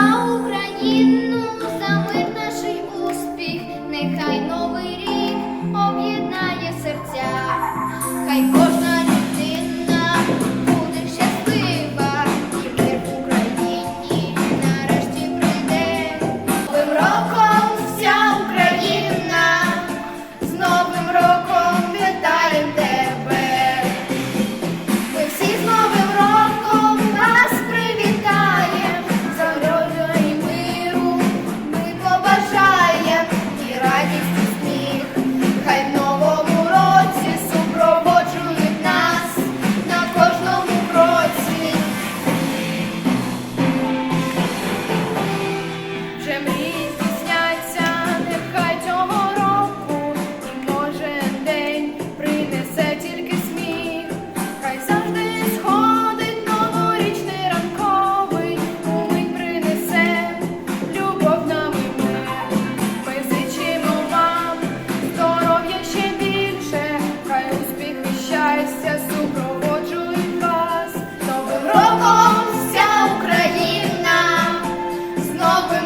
за Україну. Супроводжують вас. Новим Роком вся Україна, з Новим